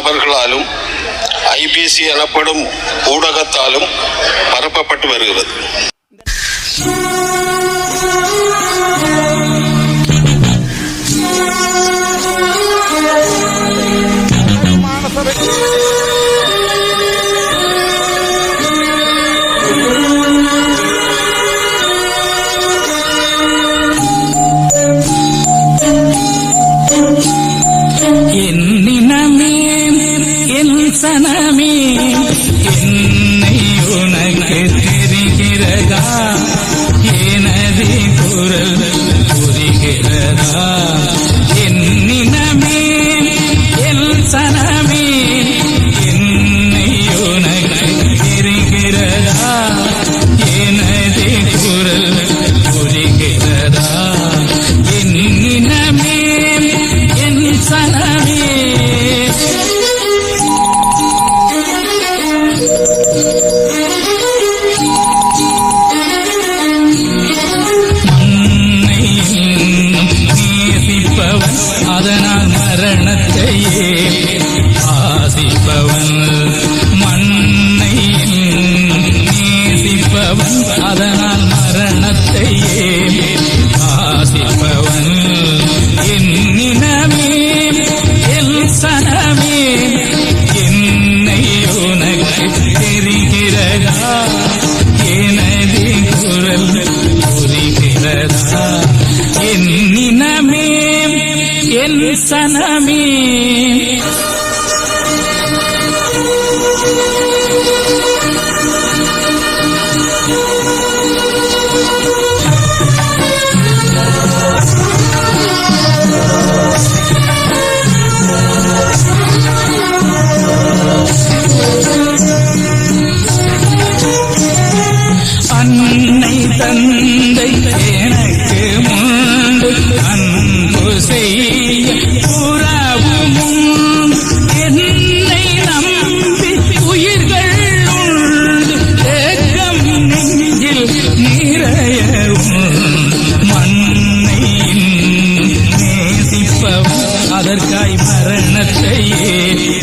நபர்களாலும் IBC எனப்படும் ஊடகத்தாலும் பரப்பப்பட்டு வருகிறது. சனமே என்னை உனக்கு தெரிகிறதா? எனது குரல் புரிகிறதா? அதற்காய் மரணத்தையே.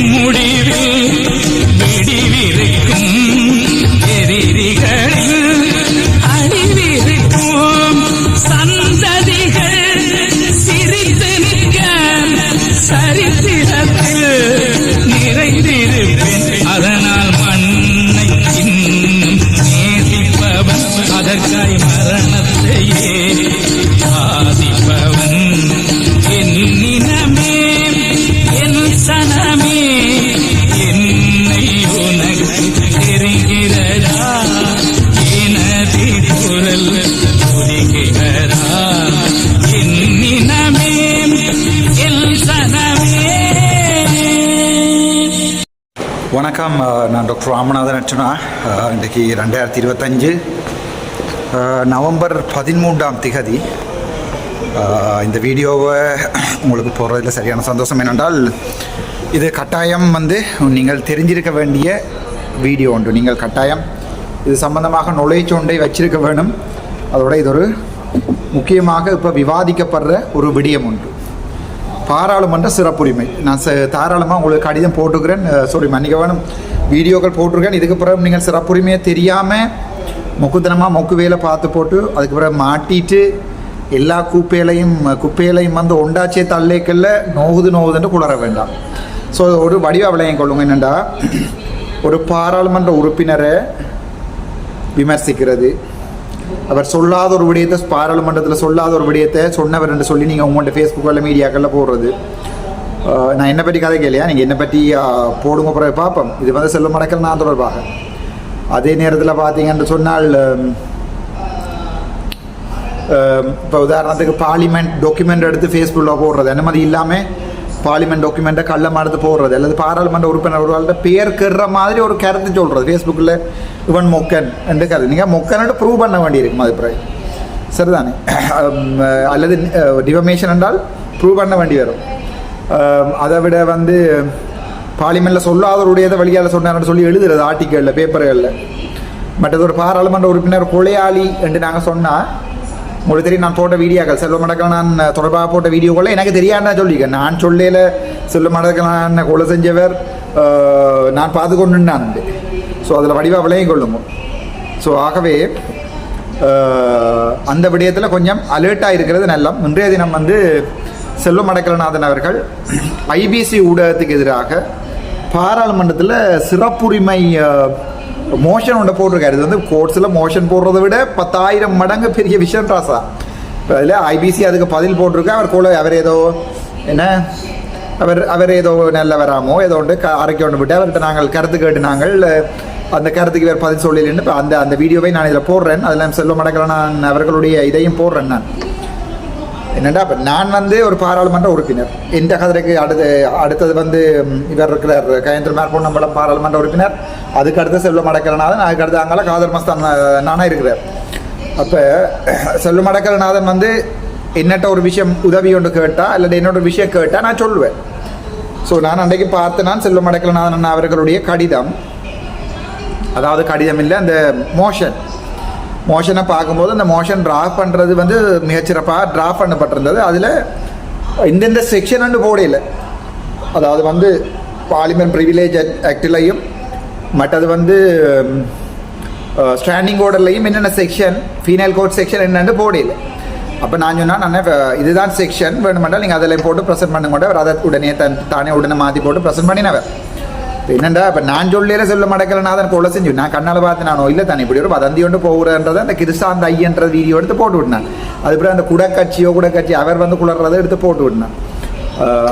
முடி வணக்கம் நான் டாக்டர் ராமநாதன் அர்ச்சனா. இன்றைக்கு ரெண்டாயிரத்தி இருபத்தஞ்சு நவம்பர் பதிமூன்றாம் திகதி. இந்த வீடியோவை உங்களுக்கு போடுறதுல சரியான சந்தோஷம் என்னென்றால் இது கட்டாயம் வந்து நீங்கள் தெரிஞ்சிருக்க வேண்டிய வீடியோ உண்டு நீங்கள் கட்டாயம் இது சம்பந்தமாக நுழைச்சொண்டை வச்சிருக்க வேணும். அதோட இது ஒரு முக்கியமாக இப்போ விவாதிக்கப்படுற ஒரு விடயம் உண்டு. பாராளுமன்ற சிறப்புரிமை. நான் ச- தாராளமாக உங்களுக்கு கடிதம் போட்டுக்கிறேன் சாரி மன்னிக்க வேணும் வீடியோக்கள் போட்டிருக்கேன் இதுக்கு பிறகு நீங்கள் சிறப்புரிமையை தெரியாமல் மொக்குத்தனமாக மொக்கு வேலை பார்த்து போட்டு அதுக்கு பிறகு மாட்டிட்டு எல்லா குப்பையிலையும் குப்பையிலையும் வந்து ஒண்டாச்சே தள்ளைக்கல்ல நோகுது நோகுதுன்னு குளர வேண்டாம். ஸோ ஒரு வடிவ விளையம் கொள்ளுங்க. என்னென்னா ஒரு பாராளுமன்ற உறுப்பினரை விமர்சிக்கிறது. அவர் சொல்லாத ஒரு விடயத்தை பாராளுமன்றத்தில் சொல்லாத ஒரு விடயத்தை சொன்னவர் என்று சொல்லி நீங்கள் உங்கள்கிட்ட ஃபேஸ்புக்கில் மீடியாக்களில் போடுறது. நான் என்னை பற்றி கதை கேளையா நீங்கள் என்னை பற்றி போடுங்க பிறகு பார்ப்போம். இது வந்து செல்வ மடக்கல் நான் தொடர்பாக. அதே நேரத்தில் பார்த்தீங்கன்னு சொன்னால் இப்போ உதாரணத்துக்கு பார்லிமெண்ட் டாக்குமெண்ட் எடுத்து ஃபேஸ்புக்கில் போடுறது. அனுமதி மாதிரி இல்லாமல் பார்லிமெண்ட் டாக்குமெண்ட்டை கள்ளம் எடுத்து போடுறது அல்லது பாராளுமன்ற உறுப்பினர் ஒரு பேர் கெடுற மாதிரி ஒரு கருத்து சொல்கிறது ஃபேஸ்புக்கில் இவன் மொக்கன் என்று கருது. நீங்கள் மொக்கன்ட்டு ப்ரூவ் பண்ண வேண்டியிருக்கும் அது பிறகு. சரிதானே? அல்லது டிவமேஷன் என்றால் ப்ரூவ் பண்ண வேண்டி வரும். அதை விட வந்து பார்லிமெண்ட்டில் சொல்லாதவருடையதை வழியால் சொன்னார்னு சொல்லி எழுதுறது ஆர்டிக்கலில் பேப்பர்களில் மற்றது ஒரு பாராளுமன்ற உறுப்பினர் கொலையாளி என்று நாங்கள் சொன்னால் உங்களுக்கு தெரியும் நான் போட்ட வீடியோக்கள் செல்வ மடக்கல் நான் தொடர்பாக போட்ட வீடியோக்களை எனக்கு தெரியாதுன்னு சொல்லியிருக்கேன். நான் சொல்லையில் செல்வ மடக்கல் நான் கொலை செஞ்சவர் நான் பார்த்து கொண்டு நான் ஸோ அதில் வடிவாக விளையும் கொள்ளுங்க ஸோ ஆகவே அந்த விடயத்தில் கொஞ்சம் அலர்ட்டாக இருக்கிறது நல்லம். இன்றைய தினம் வந்து செல்வமடக்கல்நாதன் அவர்கள் ஐபிசி ஊடகத்துக்கு எதிராக பாராளுமன்றத்தில் சிறப்புரிமை மோஷன் ஒன்று போட்டிருக்காரு இது வந்து கோர்ட்ஸில் மோஷன் போடுறத விட பத்தாயிரம் மடங்கு பெரிய விஷயம் ராசா இப்போ அதில் ஐபிசி அதுக்கு பதில் போட்டிருக்கு அவர் கூட அவர் ஏதோ என்ன அவர் அவர் ஏதோ நல்ல வராமோ ஏதோ ஒன்று க அரைக்க ஒன்று விட்டு அவர்கிட்ட நாங்கள் கருத்து கேட்டு நாங்கள் அந்த கருத்துக்கு வேறு பதில் சொல்லலன்னு இப்போ அந்த அந்த வீடியோவை நான் இதில் போடுறேன் அதில் செல்வ மடக்கல நான் அவர்களுடைய இதையும் போடுறேன் நான் என்னடா இப்போ நான் வந்து ஒரு பாராளுமன்ற உறுப்பினர். இந்த கதிரைக்கு அடுத்து அடுத்தது வந்து இவர் இருக்கிறார். கயந்திர மேற்பொன்னம்பலம் பாராளுமன்ற உறுப்பினர். அதுக்கு அடுத்து செல்வம் அடக்கலநாதன் அதுக்கு அடுத்து அங்கால காதர் மஸ்தான் அஹ், நானா இருக்கிறார். அப்போ செல்வம் அடக்கலநாதன் வந்து என்னட்ட ஒரு விஷயம் உதவி ஒன்று கேட்டால் அல்லது என்னோட ஒரு விஷயம் கேட்டால் நான் சொல்லுவேன். ஸோ நான் அன்றைக்கு பார்த்து நான் செல்வம் அடக்கலநாதன் அண்ணா அவர்களுடைய கடிதம். அதாவது கடிதம் இல்லை அந்த மோஷன் மோஷனை பார்க்கும்போது அந்த மோஷன் ட்ரா பண்ணுறது வந்து மிகச்சிறப்பாக ட்ரா பண்ணப்பட்டிருந்தது. அதில் இந்தெந்த செக்ஷன் போடையில் அதாவது வந்து பாலிமர் ப்ரிவிலேஜ் ஆக்டிலையும் மற்றது வந்து ஸ்டாண்டிங் ஓர்டர்லையும் என்னென்ன செக்ஷன் ஃபீனல் கோட் செக்ஷன் என்னென்னு போடையில் அப்போ நான் சொன்னால் நான் இதுதான் செக்ஷன் வேணுமென்றால் நீங்கள் அதில் போட்டு ப்ரெசென்ட் பண்ணுங்க. அதை உடனே தன் தானே உடனே மாற்றி போட்டு ப்ரெசென்ட் பண்ணினவர். என்னண்டா இப்போ நான் சொல்லியில சொல்ல மடக்கலநாதன் கொலை செஞ்சு நான் கண்ணால் பார்த்து நானோ இல்லை தானே இப்படி ஒரு வதந்தி ஒன்று போகிறன்றதை அந்த கிறிஸ்தாந்த ஐயன்ற வீடியோ எடுத்து போட்டு விட்டினான். அதுக்கப்புறம் அந்த குடக்கட்சியோ குடக்கட்சி அவர் வந்து குளர்றதை எடுத்து போட்டு விட்டினான்.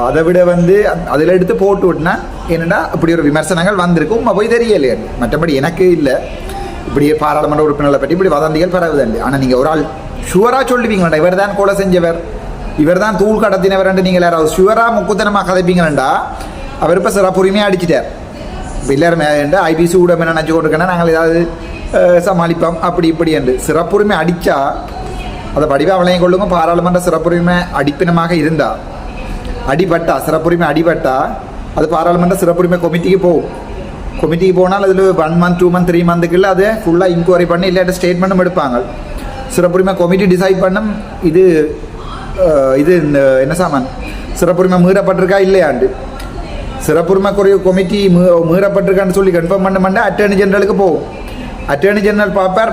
அதை விட வந்து அதில் எடுத்து போட்டு விட்டினா என்னென்னா இப்படி ஒரு விமர்சனங்கள் வந்திருக்கு உண்மை போய் தெரியலையே. மற்றபடி எனக்கு இல்லை. இப்படி பாராளுமன்ற உறுப்பினர்களை பற்றி இப்படி வதந்திகள் பரவுதல்ல ஆனால் நீங்கள் ஒரு ஆள் ஷுவராக சொல்லுவீங்களா இவர் தான் கொலை செஞ்சவர்? இவர் தான் தூள் கடத்தினவர் நீங்கள் யாராவது ஷுவராக முக்குத்தனமாக கதைப்பீங்களா அவர் இப்போ சிறப்புரிமையாக அடிச்சிட்டார். இப்போ எல்லாருமே ஐபிசி கூட என்ன நினச்சி கொண்டிருக்கேன்னா நாங்கள் ஏதாவது சமாளிப்போம். அப்படி இப்படி என்று. சிறப்புரிமை அடித்தா அதை வடிவா அவளையும் கொள்ளுங்க. பாராளுமன்ற சிறப்புரிமை அடிப்பினமாக இருந்தா அடிபட்டா சிறப்புரிமை அடிபட்டா அது பாராளுமன்ற சிறப்புரிமை கமிட்டிக்கு போகும். கமிட்டிக்கு போனால் அதில் one month two month three மந்த்துக்குள்ள அதை ஃபுல்லாக இன்கொயரி பண்ணி இல்லாட்ட ஸ்டேட்மெண்ட்டும் எடுப்பாங்க. சிறப்புரிமை கமிட்டி டிசைட் பண்ணும். இது இது இந்த என்ன சாமான்? சிறப்புரிமை மீறப்பட்டிருக்கா இல்லையாண்டு? சிறப்புரிமை குறைவு கமிட்டி மீ- மீறப்பட்டிருக்கான்னு சொல்லி கன்ஃபார்ம் பண்ண மாட்டேன் அட்டர்னி ஜெனரலுக்கு போகும் அட்டர்னி ஜெனரல் பார்ப்பார்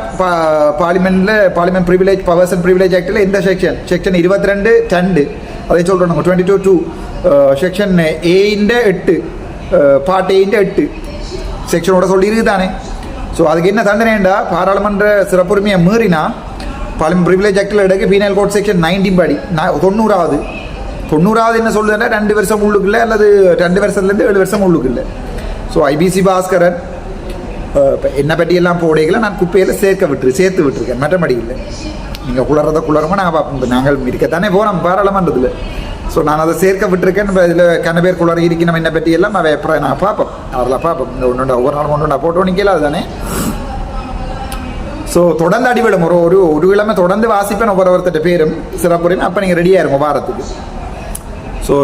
பார்லிமெண்ட்டில் parliament privilege powers and privilege ஆக்டில் இந்த செக்ஷன் செக்ஷன் இருபத்தி ரெண்டு டண்டு அதை சொல்கிறோம் நம்ம டுவெண்ட்டி டூ டூ செக்ஷன் ஏயின்ட எட்டு. பார்ட் ஏயின்ட எட்டு. செக்ஷனோட சொல்லியிருக்கு தானே ஸோ அதுக்கு என்ன தண்டனைண்டா? பாராளுமன்ற சிறப்புரிமையை மீறினா பார்லிமெண்ட் ப்ரிவிலேஜ் ஆக்டில் எடுக்க பீனல் கோட் செக்ஷன் நைன்டீன் படி தொண்ணூறாவது. தொண்ணூறாவது என்ன சொல்லுதுன்னா ரெண்டு வருஷம் உள்ளுக்குள்ள அல்லது ரெண்டு வருஷத்துலேருந்து ஏழு வருஷம் உள்ளுக்குள்ள. ஸோ ஐபிசி பாஸ்கரன் இப்போ என்ன என்னை பற்றியெல்லாம் போடைகளை நான் குப்பையில் சேர்க்க விட்டுரு சேர்த்து விட்டுருக்கேன். மற்றபடி இல்லை. நீங்கள் குளறத குளறமாக நாங்கள் பார்ப்போம். நாங்கள் இருக்கத்தானே போகிறோம் பாராளுமன்றத்தில். ஸோ நான் அதை சேர்க்க விட்டுருக்கேன். இப்போ இதில் கன பேர் குளறி இருக்கணும் என்ன பற்றி எல்லாம் அவை எப்போ நான் பார்ப்போம். அதில் பார்ப்போம். இந்த ஒன்று ஒவ்வொரு நாளும் ஒன்று போட்டோ நிற்கல அதுதானே ஸோ தொடர்ந்து அடிவிடும். ஒரு ஒரு ஒரு கிழமை தொடர்ந்து வாசிப்பேன் ஒவ்வொரு ஒருத்தட்ட பேரும். சிறப்புரிமை அப்போ நீங்கள் ரெடியாக இருங்க வாரத்துக்கு. ஸோ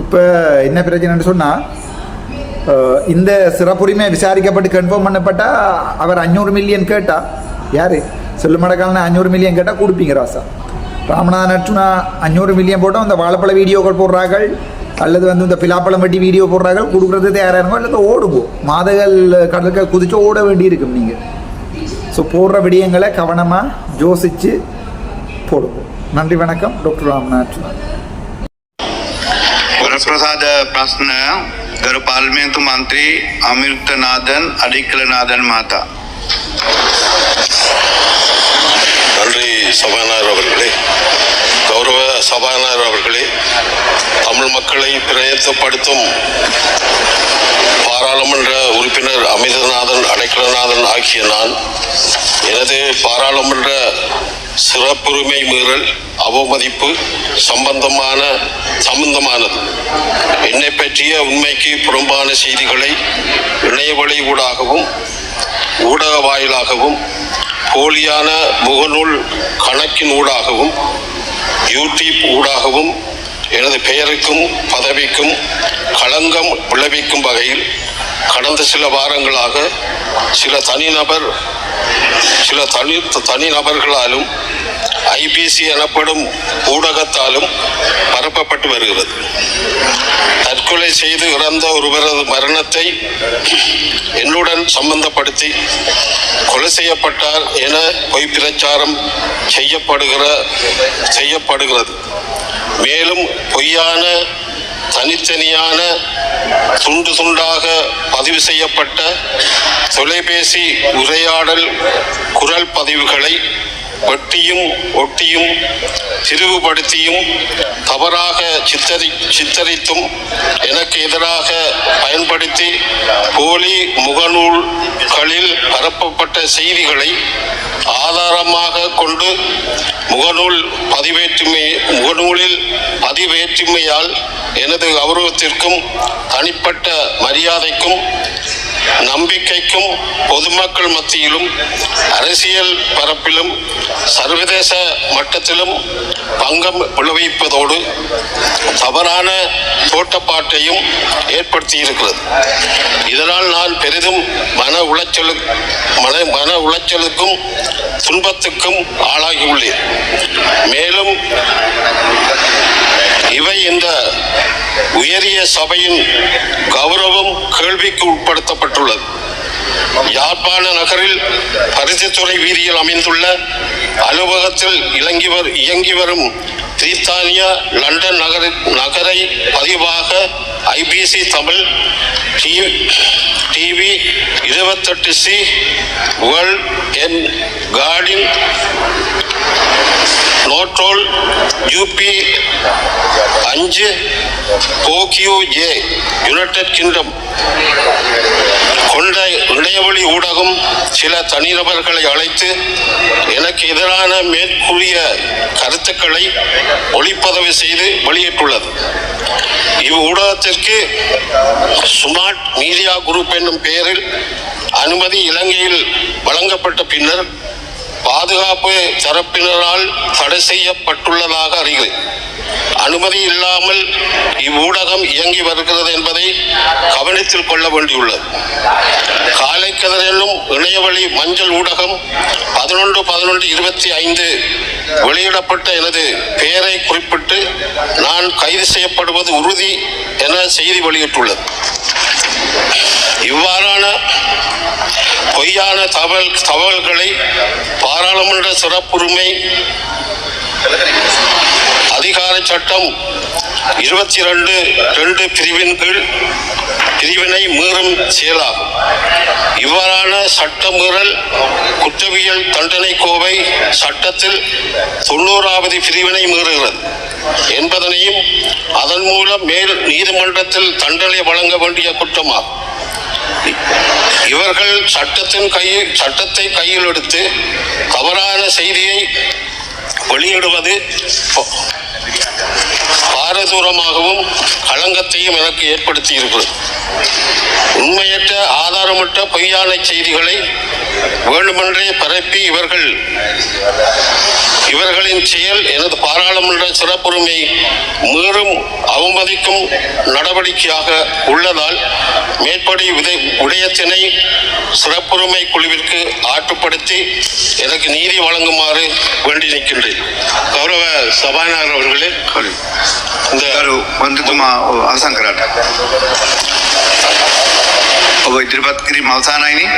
இப்போ என்ன பிரச்சனைன்னு சொன்னால் இந்த சிறப்புரிமை விசாரிக்கப்பட்டு கன்ஃபார்ம் பண்ணப்பட்டா அவர் அஞ்சூறு மில்லியன் கேட்டா யார்? செல்லுமடக்காலன்னு அஞ்சூறு மில்லியன் கேட்டால் கொடுப்பீங்க ராசா. ராமநாதன் அர்ச்சுனா அஞ்சூறு மில்லியன் போட்டோம் அந்த வாழைப்பழ வீடியோக்கள் போடுறார்கள் அல்லது வந்து இந்த பிலாப்பழம் வட்டி வீடியோ போடுறார்கள் கொடுக்குறது தயாராக அல்லது ஓடுவோம் மாதங்கள் கடலுக்கு குதிச்சு ஓட வேண்டி இருக்கும் நீங்கள் ஸோ போடுற விடயங்களை கவனமாக யோசித்து போடுவோம் நன்றி வணக்கம். டாக்டர் ராமநாத் बाद प्रश्न गर्भपालमेंतु मंत्री அமிர்தநாதன் அடிக்கலநாதன் மாதா நன்றி சபாநாயகர் அவர்களே. கௌரவ சபாநாயகர் அவர்களே தமிழ் மக்களை பிரயத்தப்படுத்தும் பாராளுமன்ற உறுப்பினர் அமிர்தநாதன் அடைக்கலநாதன் ஆகிய நான் எனது பாராளுமன்ற சிறப்புரிமை மீறல் அவமதிப்பு சம்பந்தமான சம்பந்தமானது. பற்றிய உண்மைக்கு புறம்பான செய்திகளை இணையவழி ஊடாகவும் ஊடக வாயிலாகவும் போலியான முகநூல் கணக்கின் ஊடாகவும் யூடியூப் ஊடாகவும் எனது பெயருக்கும் பதவிக்கும் களங்கம் விளைவிக்கும் வகையில் கடந்த சில வாரங்களாக சில தனிநபர் சில தனி தனிநபர்களாலும் ஐபிசி எனப்படும் ஊடகத்தாலும் பரப்பப்பட்டு வருகிறது. தற்கொலை செய்து இறந்த ஒருவரது மரணத்தை என்னுடன் சம்பந்தப்படுத்தி கொலை செய்யப்பட்டார் என பொய் பிரச்சாரம் செய்யப்படுகிற செய்யப்படுகிறது. மேலும் பொய்யான தனித்தனியான துண்டு துண்டாக பதிவு செய்யப்பட்ட தொலைபேசி உரையாடல் குரல் பதிவுகளை வெட்டியும் ஒட்டியும் திரிவுபடுத்தியும் தவறாக சித்தரி சித்தரித்தும் எனக்கு எதிராக பயன்படுத்தி போலி முகநூல்களில் பரப்பப்பட்ட செய்திகளை ஆதாரமாக கொண்டு முகநூல் பதிவேற்றுமை முகநூலில் பதிவேற்றுமையால் எனது கௌரவத்திற்கும் தனிப்பட்ட மரியாதைக்கும் நம்பிக்கைக்கும் பொதுமக்கள் மத்தியிலும் அரசியல் பரப்பிலும் சர்வதேச மட்டத்திலும் பங்கம் விளைவிப்பதோடு தவறான தோட்டப்பாட்டையும் ஏற்படுத்தியிருக்கிறது. இதனால் நான் பெரிதும் மன உளைச்சலு மன மன உளைச்சலுக்கும் துன்பத்துக்கும் ஆளாகியுள்ளேன். மேலும் இவை இந்த உயரிய சபையின் கௌரவம் கேள்விக்கு உட்படுத்தப்பட்டுள்ளது. யாழ்ப்பாண நகரில் பரிசுத்துறை வீதியில் அமைந்துள்ள அலுவலகத்தில் இலங்கி இயங்கி வரும் பிரித்தானியா லண்டன் நகர நகரை பதிவாக ஐபிசி தமிழ் டிவி இருபத்தெட்டு சி வேர்ல்ட் என் கார்டின் நோட்ரோல் யூபி அஞ்சு டோக்கியோ ஏ யுனைடெட் கிங்டம் கொண்ட இணையவழி ஊடகம் சில தனிநபர்களை அழைத்து எனக்கு எதிரான மேற்கூறிய கருத்துக்களை ஒளிப்பதிவு செய்து வெளியிட்டுள்ளது இவ்வூடகத்திற்கு ஸ்மார்ட் மீடியா குரூப் என்னும் பெயரில் அனுமதி இலங்கையில் வழங்கப்பட்ட பின்னர் பாதுகாப்பு தரப்பினரால் தடை செய்யப்பட்டுள்ளதாக அறிகிறேன் அனுமதி இல்லாமல் இவ்வூடகம் இயங்கி வருகிறது என்பதை கவனத்தில் கொள்ள வேண்டியுள்ளது. காலைக்கதர் என்னும் இணையவழி மஞ்சள் ஊடகம் பதினொன்று பதினொன்று இருபத்தி ஐந்து வெளியிடப்பட்ட எனது பெயரை குறிப்பிட்டு நான் கைது செய்யப்படுவது உறுதி என செய்தி வெளியிட்டுள்ளது. இவ்வாறான பொய்யான தகவல் தகவல்களை பாராளுமன்ற சிறப்புரிமை அதிகார சட்டம் இருபத்தி ரெண்டு ரெண்டு பிரிவின் கீழ் பிரிவினை மீறும் செயலாகும். இவ்வாறான சட்ட மீறல் குற்றவியல் தண்டனை கோவை சட்டத்தில் தொண்ணூறாவது பிரிவினை மீறுகிறது. என்பதனையும் அதன் மூலம் மேல் நீதிமன்றத்தில் தண்டனை வழங்க வேண்டிய குற்றமாகும். இவர்கள் சட்டத்தின் கையில் சட்டத்தை கையில் எடுத்து தவறான செய்தியை வெளியிடுவது பாரதூரமாகவும் களங்கத்தையும் எனக்கு ஏற்படுத்தி இருக்கிறது உண்மையற்ற ஆதாரமற்ற பொய்யான செய்திகளை வேண்டுமென்றே பரப்பி இவர்கள் இவர்களின் செயல் எனது பாராளுமன்ற சிறப்புரிமை மீறும் அவமதிக்கும் நடவடிக்கையாக உள்ளதால் மேற்படி விதை விடயத்தினை சிறப்புரிமை குழுவிற்கு ஆட்டுப்படுத்தி எனக்கு நீதி வழங்குமாறு வேண்டி நிற்கின்றேன். கௌரவ சபாநாயகர் அவர்களே 가로 원두도마 안상가라 अब हैदराबाद करीब मालसा आना ही नहीं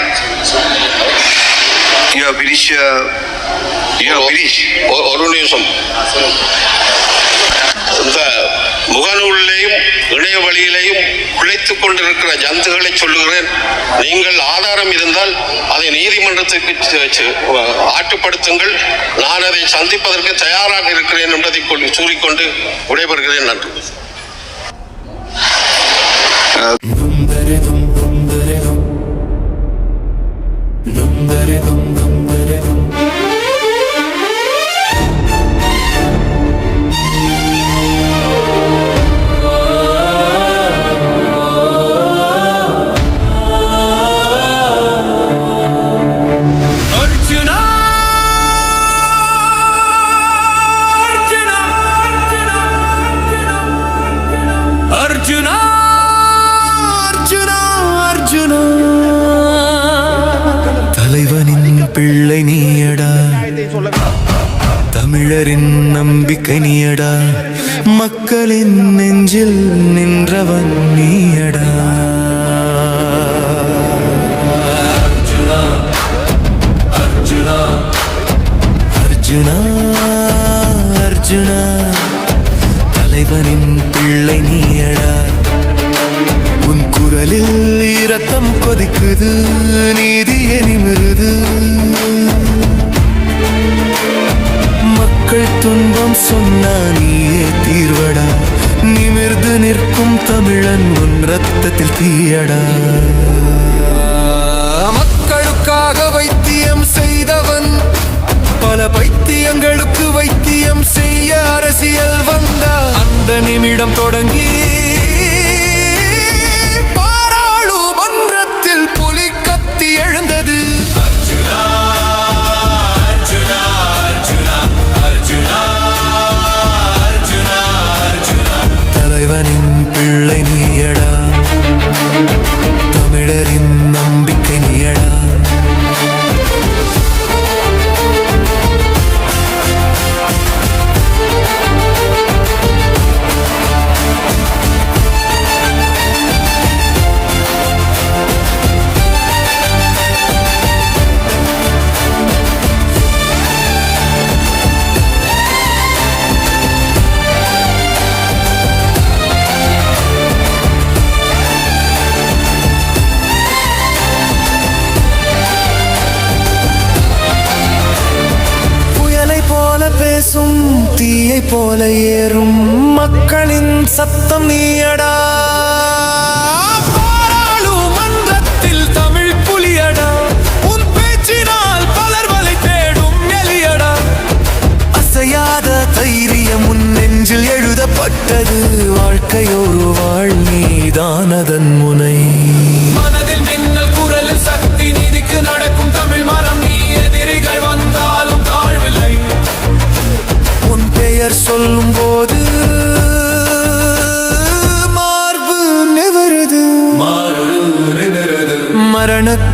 यह ब्रिटिश यह ब्रिटिश और और இணைய வழியிலேயும் உழைத்துக் கொண்டிருக்கிற ஜந்துகளை சொல்லுகிறேன். நீங்கள் ஆதாரம் இருந்தால் அதை நீதிமன்றத்துக்கு ஆட்டுப்படுத்துங்கள் நான் அதை சந்திப்பதற்கு தயாராக இருக்கிறேன் என்பதை கூறிக்கொண்டு விடைபெறுகிறேன். நன்றி. தலைவனின் பிள்ளை நீயடா. உன் குரலில் இரத்தம் கொதிக்குது நீதி எனிமிருது. மக்கள் துன்பம் சொன்னா நீயே தீர்வடா. நிமிர்ந்து நிற்கும் தமிழன் உன் ரத்தத்தில் தீயடா. மக்களுக்காக வைத்தியம் செய்தவன் பல பைத்தியங்களுக்கு வைத்தியம் செய் அரசியல் வந்த அந்த நிமிடம் தொடங்கி பேசும் தீயை போல ஏறும் மக்களின் சத்தம் நீயடா. தைரியம் உன் நெஞ்சில் எழுதப்பட்டது. வாழ்க்கையோரு